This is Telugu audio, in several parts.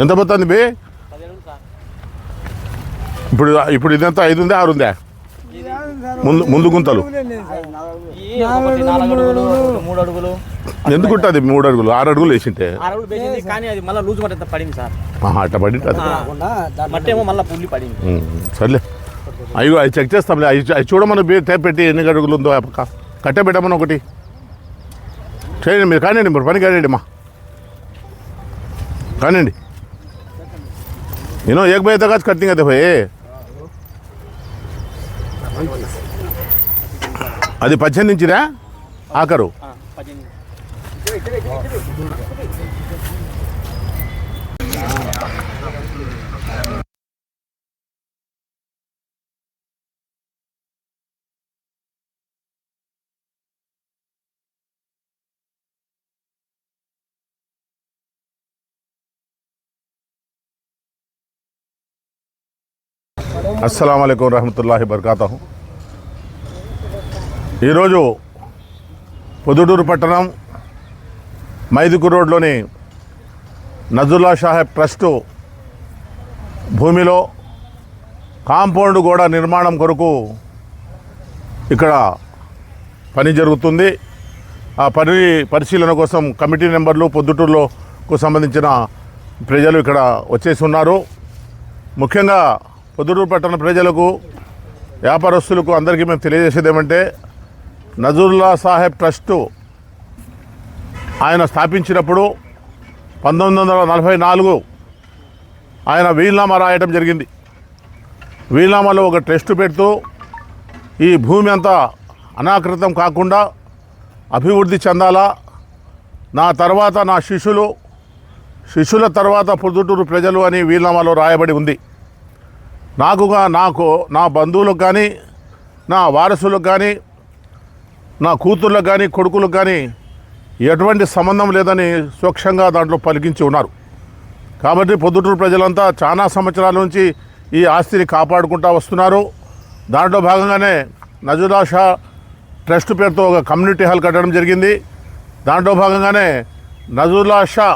ఎంత పోతుంది బే ఇప్పుడు ఇప్పుడు ఇదంతా ఐదు ఉందా ఆరు ఉందా? ముందు ముందు గుంతలు. ఎందుకు ఉంటుంది మూడు అడుగులు? ఆరు అడుగులు వేసింటే. అట్ట పడి సర్లే. అయ్యో అవి చెక్ చేస్తాంలే. అవి అవి చూడమని టేప్ పెట్టి ఎన్ని అడుగులు ఉందో ఆ పక్క కట్టే పెట్టమని ఒకటి. చేయండి మీరు కానివ్వండి మీరు పని కానివ్వండి మా. కానివ్వండి. నేను ఏక బై తగ్గ కట్టింగ్ అయితే పోయి అది పద్దెనిమిది నుంచిరా ఆఖరు అస్సలం అయికం రహమతుల్లాహి బర్కాతా ఈరోజు పొద్దుటూరు పట్టణం మైదుకు రోడ్లోని నజుల్లా సాహెబ్ ట్రస్టు భూమిలో కాంపౌండ్ గోడ నిర్మాణం కొరకు ఇక్కడ పని జరుగుతుంది. ఆ పని పరిశీలన కోసం కమిటీ నెంబర్లు పొద్దుటూరులోకు సంబంధించిన ప్రజలు ఇక్కడ వచ్చేసి ఉన్నారు. ముఖ్యంగా పొద్దుటూరు పట్టణ ప్రజలకు వ్యాపారస్తులకు అందరికీ మేము తెలియజేసేది ఏమంటే నజరుల్లా సాహెబ్ ట్రస్టు ఆయన స్థాపించినప్పుడు పంతొమ్మిది వందల నలభై నాలుగు ఆయన వీల్నామా రాయటం జరిగింది. వీల్నామాలో ఒక ట్రస్ట్ పెడుతూ ఈ భూమి అంతా అనాకృతం కాకుండా అభివృద్ధి చెందాలా. నా తర్వాత నా శిష్యులు శిష్యుల తర్వాత పొద్దుటూరు ప్రజలు అని వీల్నామాలో రాయబడి ఉంది. నాకుగా నాకు నా బంధువులకు కానీ నా వారసులకు కానీ నా కూతుర్లకు కానీ కొడుకులకు కానీ ఎటువంటి సంబంధం లేదని సూక్ష్మంగా దాంట్లో పలికించి ఉన్నారు. కాబట్టి పొద్దుటూరు ప్రజలంతా చాలా సంవత్సరాల నుంచి ఈ ఆస్తిని కాపాడుకుంటూ వస్తున్నారు. దాంట్లో భాగంగానే నజుదా షా ట్రస్ట్ పేరుతో ఒక కమ్యూనిటీ హాల్ కట్టడం జరిగింది. దాంట్లో భాగంగానే నజుల్లా షా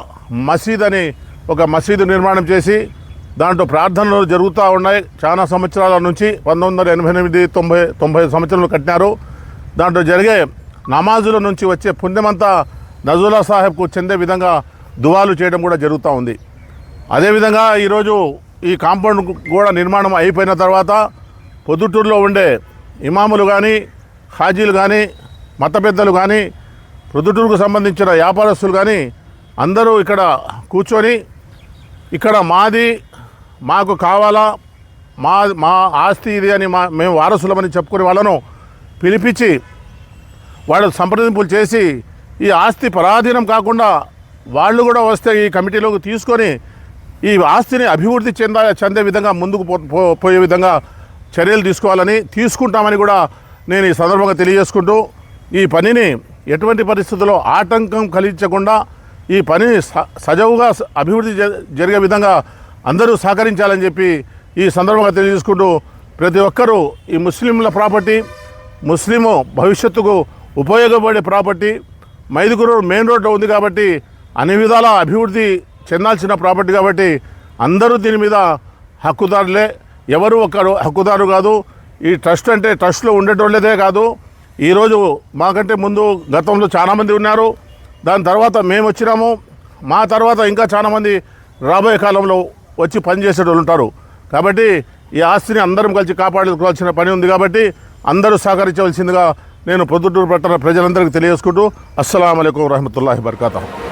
మసీద్ అని ఒక మసీదు నిర్మాణం చేసి దాంట్లో ప్రార్థనలు జరుగుతూ ఉన్నాయి. చాలా సంవత్సరాల నుంచి పంతొమ్మిది వందల ఎనభై ఎనిమిది తొంభై తొంభై సంవత్సరాలు కట్టినారు. దాంట్లో జరిగే నమాజుల నుంచి వచ్చే పుణ్యమంతా నజుల్లా సాహెబ్కు చెందే విధంగా దువాలు చేయడం కూడా జరుగుతూ ఉంది. అదేవిధంగా ఈరోజు ఈ కాంపౌండ్ కూడా నిర్మాణం అయిపోయిన తర్వాత పొద్దుటూరులో ఉండే ఇమాములు కానీ హాజీలు కానీ మత పెద్దలు కానీ పొద్దుటూరుకు సంబంధించిన వ్యాపారస్తులు కానీ అందరూ ఇక్కడ కూర్చొని ఇక్కడ మాది మాకు కావాలా? మా మా ఆస్తి ఇది అని మా మేము వారసులమని చెప్పుకునే వాళ్ళను పిలిపించి వాళ్ళు సంప్రదింపులు చేసి ఈ ఆస్తి పరాధీనం కాకుండా వాళ్ళు కూడా వస్తే ఈ కమిటీలోకి తీసుకొని ఈ ఆస్తిని అభివృద్ధి చెంద చెందే విధంగా ముందుకు పో పో- పోయే విధంగా చర్యలు తీసుకోవాలని తీసుకుంటామని కూడా నేను ఈ సందర్భంగా తెలియజేసుకుంటూ ఈ పనిని ఎటువంటి పరిస్థితుల్లో ఆటంకం కలిగించకుండా ఈ పనిని స- సజావుగా అభివృద్ధి జ- జరిగే విధంగా అందరూ సహకరించాలని చెప్పి ఈ సందర్భంగా తెలియజేసుకుంటూ ప్రతి ఒక్కరూ ఈ ముస్లింల ప్రాపర్టీ ముస్లిము భవిష్యత్తుకు ఉపయోగపడే ప్రాపర్టీ మైదుగురు మెయిన్ రోడ్లో ఉంది కాబట్టి అన్ని విధాల అభివృద్ధి చెందాల్సిన ప్రాపర్టీ కాబట్టి అందరూ దీని మీద హక్కుదారులే. ఎవరు ఒకరు హక్కుదారు కాదు. ఈ ట్రస్ట్ అంటే ట్రస్ట్లో ఉండేటోళ్ళదే కాదు. ఈరోజు మాకంటే ముందు గతంలో చాలామంది ఉన్నారు. దాని తర్వాత మేము వచ్చినాము. మా తర్వాత ఇంకా చాలామంది రాబోయే కాలంలో వచ్చి పనిచేసేటోళ్ళు ఉంటారు. కాబట్టి ఈ ఆస్తిని అందరం కలిసి కాపాడుకోవాల్సిన పని ఉంది కాబట్టి అందరూ సహకరించవలసిందిగా నేను పొద్దుటూరు పట్టణ ప్రజలందరికీ తెలియజేసుకుంటూ అస్సలం అయికం వరహమూల వరకాతూ